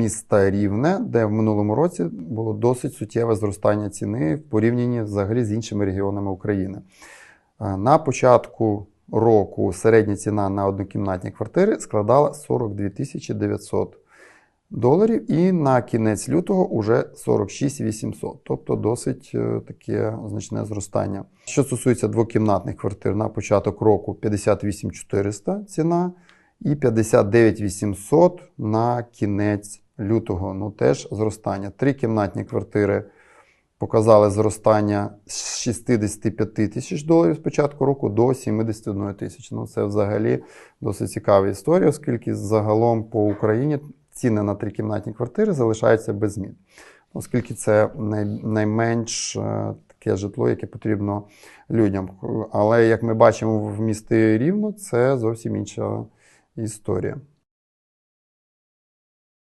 міста Рівне, де в минулому році було досить суттєве зростання ціни в порівнянні взагалі з іншими регіонами України. Е, На початку року середня ціна на однокімнатні квартири складала 42 тисячі 900 доларів, і на кінець лютого уже 46 800, тобто досить е, таке значне зростання. Що стосується двокімнатних квартир, на початок року 58 400 ціна і 59 800 на кінець лютого. Ну теж зростання. Трикімнатні квартири показали зростання з 65 тисяч доларів з початку року до 71 тисяч. Ну це взагалі досить цікава історія, оскільки загалом по Україні ціни на трикімнатні квартири залишаються без змін. Оскільки це най- найменш е, таке житло, яке потрібно людям. Але як ми бачимо в місті Рівно, це зовсім інша історія.